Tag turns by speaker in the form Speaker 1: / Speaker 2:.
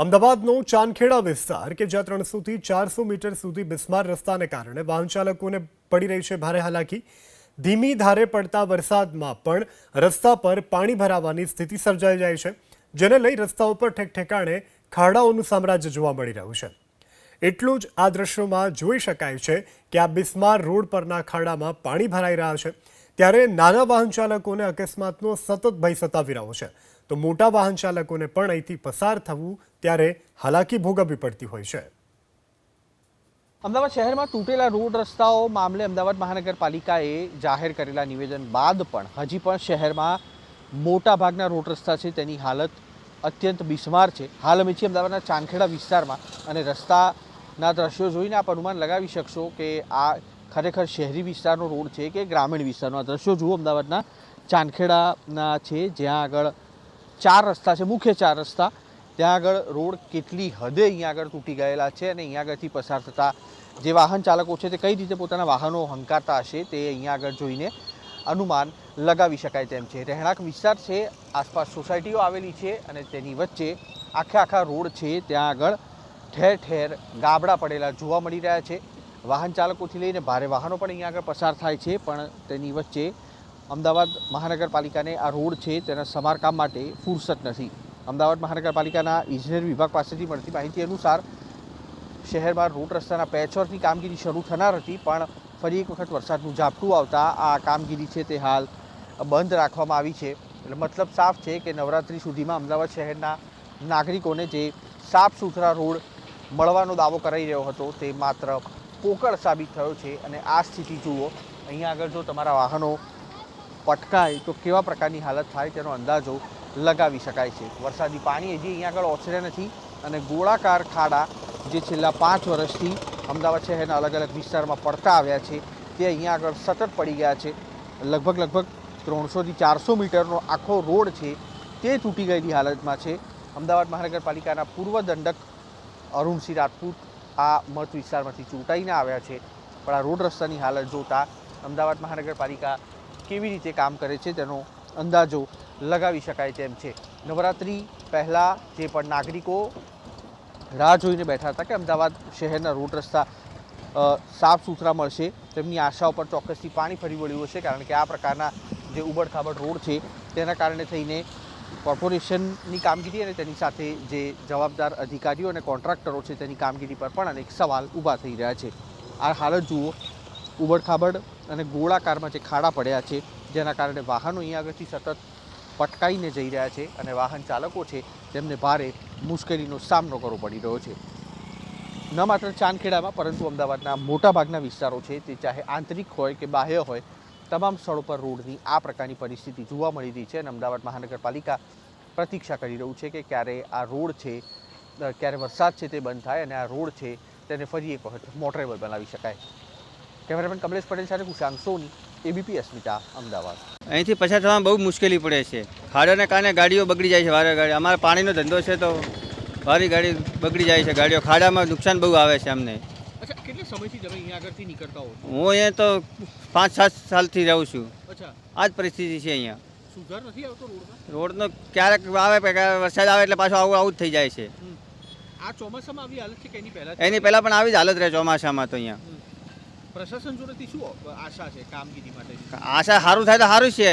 Speaker 1: અમદાવાદનો ચાંદખેડા વિસ્તાર, કે જ્યાં ત્રણસોથી ચારસો મીટર સુધી બિસ્માર રસ્તાને કારણે વાહન ચાલકોને પડી રહી છે ભારે હાલાકી. ધીમી ધારે પડતા વરસાદમાં પણ રસ્તા પર પાણી ભરાવાની સ્થિતિ સર્જાઈ જાય છે, જેને લઈ રસ્તાઓ પર ઠેક ઠેકાણે ખાડાઓનું સામ્રાજ્ય જોવા મળી રહ્યું છે. એટલું જ આ દ્રશ્યોમાં જોઈ શકાય છે કે આ બિસ્માર રોડ પરના ખાડામાં પાણી ભરાઈ રહ્યા છે, ત્યારે નાના વાહન ચાલકોને અકસ્માતનો સતત ભય સતાવી રહ્યો છે. તો મોટા વાહન ચાલકોને પણ અહીંથી પસાર થવું ત્યારે હાલાકી ભોગવવી પડતી હોય છે.
Speaker 2: અમદાવાદ શહેરમાં તૂટેલા રોડ રસ્તાઓ મામલે અમદાવાદ મહાનગરપાલિકાએ જાહેર કરેલા નિવેદન બાદ પણ હજી પણ શહેરમાં મોટા ભાગના રોડ રસ્તા છે, તેની હાલત અત્યંત બિસ્માર છે. હાલ અમે છીએ અમદાવાદના ચાંદખેડા વિસ્તારમાં અને રસ્તાના દ્રશ્યો જોઈને આપ અનુમાન લગાવી શકશો કે આ ખરેખર શહેરી વિસ્તારનો રોડ છે કે ગ્રામીણ વિસ્તારનો? આ દ્રશ્યો જુઓ અમદાવાદના ચાંદખેડાના છે, જ્યાં આગળ ચાર રસ્તા છે, મુખ્ય ચાર રસ્તા. ત્યાં આગળ રોડ કેટલી હદે અહીંયા આગળ તૂટી ગયેલા છે અને અહીંયા આગળથી પસાર થતા જે વાહન ચાલકો છે તે કઈ રીતે પોતાના વાહનો હંકારતા હશે તે અહીંયા આગળ જોઈને અનુમાન લગાવી શકાય તેમ છે. રહેણાંક વિસ્તાર છે, આસપાસ સોસાયટીઓ આવેલી છે અને તેની વચ્ચે આખે આખા રોડ છે, ત્યાં આગળ ઠેર ઠેર ગાબડા પડેલા જોવા મળી રહ્યા છે. વાહન ચાલકોથી લઈને ભારે વાહનો પણ અહીંયા આગળ પસાર થાય છે, પણ તેની વચ્ચે અમદાવાદ મહાનગરપાલિકાને આ રોડ છે તેના સમારકામ માટે ફુરસત નથી. અમદાવાદ મહાનગરપાલિકાના ઇજનેર વિભાગ પાસેથી મળતી માહિતી અનુસાર, શહેરમાં રોડ રસ્તાના પેચવર્કની કામગીરી શરૂ થનાર હતી, પણ ફરી એક વખત વરસાદનું ઝાપટું આવતા આ કામગીરી છે તે હાલ બંધ રાખવામાં આવી છે. એટલે મતલબ સાફ છે કે નવરાત્રિ સુધીમાં અમદાવાદ શહેરના નાગરિકોને જે સાફ સુથરા રોડ મળવાનો દાવો કરાઈ રહ્યો હતો તે માત્ર પોકળ સાબિત થયો છે. અને આ સ્થિતિ જુઓ, અહીંયા આગળ જો તમારા વાહનો પટકાય તો કેવા પ્રકારની હાલત થાય તેનો અંદાજો લગાવી શકાય છે. વરસાદી પાણી હજી અહીંયા આગળ ઓસર્યા નથી અને ગોળાકાર ખાડા જે છેલ્લા પાંચ વર્ષથી અમદાવાદ શહેરના અલગ અલગ વિસ્તારમાં પડતા આવ્યા છે તે અહીંયા આગળ સતત પડી ગયા છે. લગભગ લગભગ ત્રણસોથી ચારસો મીટરનો આખો રોડ છે તે તૂટી ગયેલી હાલતમાં છે. અમદાવાદ મહાનગરપાલિકાના પૂર્વ દંડક અરુણસિંહ રાજપૂત આ મત વિસ્તારમાંથી ચૂંટાઈને આવ્યા છે. પણ આ રોડ રસ્તાની હાલત જોતા અમદાવાદ મહાનગરપાલિકા કેવી રીતે કામ કરે છે તેનો અંદાજો લગાવી શકાય તેમ છે. નવરાત્રિ પહેલાં જે પણ નાગરિકો રાહ જોઈને બેઠા હતા કે અમદાવાદ શહેરના રોડ રસ્તા સાફ સુથરા મળશે, તેમની આશા ઉપર ચોક્કસથી પાણી ફરી વળ્યું હશે કારણ કે આ પ્રકારના જે ઉબડખાબડ રોડ છે તેના કારણે થઈને કોર્પોરેશનની કામગીરી અને તેની સાથે જે જવાબદાર અધિકારીઓ અને કોન્ટ્રાક્ટરો છે તેની કામગીરી પર પણ અનેક સવાલ ઊભા થઈ રહ્યા છે. આ હાલત જુઓ ઉબડખાબડ અને ગોળાકારમાં જે ખાડા પડ્યા છે, જેના કારણે વાહનો અહીં આગળથી સતત પટકાઈને જઈ રહ્યા છે અને વાહન ચાલકો છે, તેમને ભારે મુશ્કેલીનો સામનો કરવો પડી રહ્યો છે. ન માત્ર ચાંદખેડામાં, પરંતુ અમદાવાદના મોટાભાગના વિસ્તારો છે, તે ચાહે આંતરિક હોય કે બાહ્ય હોય, તમામ સ્થળો પર રોડની આ પ્રકારની પરિસ્થિતિ જોવા મળી રહી છે અને અમદાવાદ મહાનગરપાલિકા પ્રતીક્ષા કરી રહ્યું છે કે ક્યારે આ રોડ છે ક્યારે વરસાદ છે તે બંધ થાય અને આ રોડ છે, તેને ફરી એક વખત મોટરેબલ બનાવી શકાય. કેમેરામેન કમલેશ પટેલ સાથે કુશાંક સોની એબીપી અસ્મિતા અમદાવાદ.
Speaker 3: અહીંથી પસાર થવામાં બહુ મુશ્કેલી પડે છે. ખાડાને કારણે ગાડીઓ બગડી જાય છે. વારે ગાડી અમારે પાણીનો ધંધો છે તો વારી ગાડી બગડી જાય છે. ગાડીઓ ખાડામાં નુકસાન બહુ આવે છે અમને.
Speaker 2: કેટલા સમયથી તમે અહીંયા આગળથી નીકળતા હો?
Speaker 3: હું અહીંયા તો પાંચ સાત સાલથી રહું છું. આ જ પરિસ્થિતિ છે અહીંયા.
Speaker 2: સુધાર નથી આવતો રોડમાં?
Speaker 3: રોડનો ક્યારેક આવે વરસાદ આવે એટલે પાછું આવું આવું જ થઈ જાય છે.
Speaker 2: આ ચોમાસામાં આવી હાલત છે કે એની પહેલા
Speaker 3: એની પહેલાં પણ આવી જ હાલત રહે ચોમાસામાં તો અહીંયા.
Speaker 2: પ્રશાસન જોડેથી શું આશા છે કામગીરી માટે?
Speaker 3: આશા સારું થાય તો સારું છે.